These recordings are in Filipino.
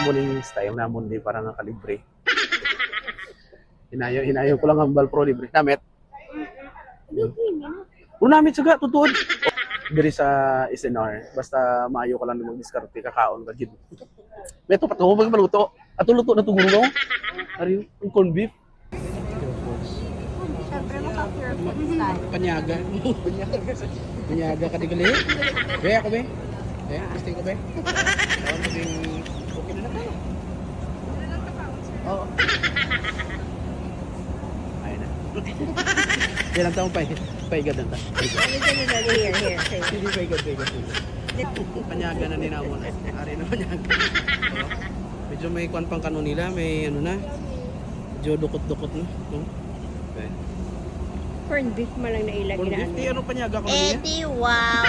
amuning style namon di para nga kalibre. Hinayo hinayo ko lang hambal pro libre. Namit. Kung namit saga tutuod. Diri sa SNR, basta maayo ka lang mag-diskarte kakaon ka gid. Meto patuho mag maluto. Ato luto na tuguro no. Ari yung corned beef. Siyempre, style. Panyaga. Panyaga. Panyaga ka di gali. Be ako be. Eh, gusto ko be. Ako maging okay na na tayo. Oo. Ayun na. Ilang taong pa paigad na ta. Ano? Here, here. Hindi paigad, paigad. Panyaga na nila mo na. Ari na panyaga. Medyo may kwan pang kano nila, may ano na. Medyo dukot-dukot na. Oh. Okay. Corned beef mo lang na ilagay Corned beef, ano. di ano panyaga ko na niya? Edi, wow!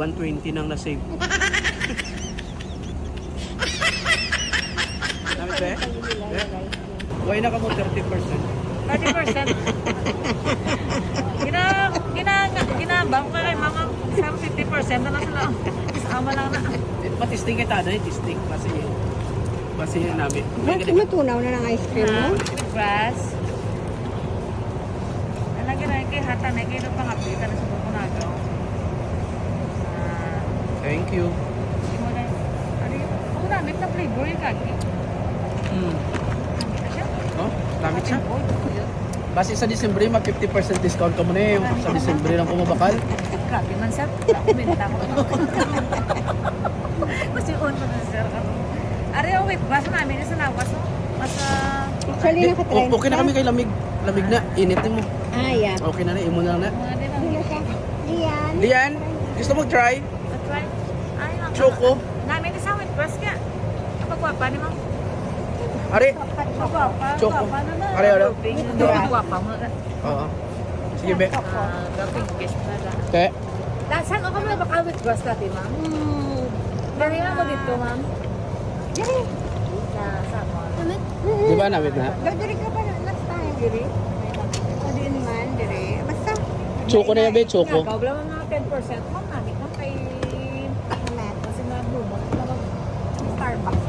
120 nang na-save. Dami ba eh? Buhay na ka mo 30%. 30%. Gina, gina, ginabang ko kay mama sa 50% na lang sila. Sama lang na. Matisting kita na eh, tisting. Kasi kasi yun namin. Bakit matunaw na ng ice cream mo? Grass. Alam gina kay hata na kay nung pangapitan na sa bukunagaw. Ah, Thank you. na. Ano yun? Ako namit na flavor yung kaki. Mm. Na. Oh, gamit siya. Base sa Disyembre, mag 50% discount ka muna eh. Yung sa Disyembre lang kumabakal. Grabe man sir. Kumenta ko. Kasi on mo na sir. Ari, oh, wait. Basta namin sa lawas. oh. Mas, ah, Actually, Eh, naka-trend o- okay na kami kay lamig. Lamig na. Initin mo. Ah, yeah. Okay na na. Imo na na. mga din ang Lian. Lian, gusto mo try? Try. Lang. Choco? Namin isang with breast ka. Kapag wapa ni ma'am. Ari? Wapa. Choco. Na na. Ari, ari. Doon wapa mo. Oo. Sige, be. Ah, gaping na lang. Te. Saan ako muna baka with breast natin, ma'am? Hmm. Dari na mo dito, ma'am. Diri. Sa sa mo. Di ba namit na? Diri ka pa na last time. Diri. O din man, diri. Basta. Choco na yan, be. Choco. Wala mo mga 10%. Ma'am, namin Starbucks.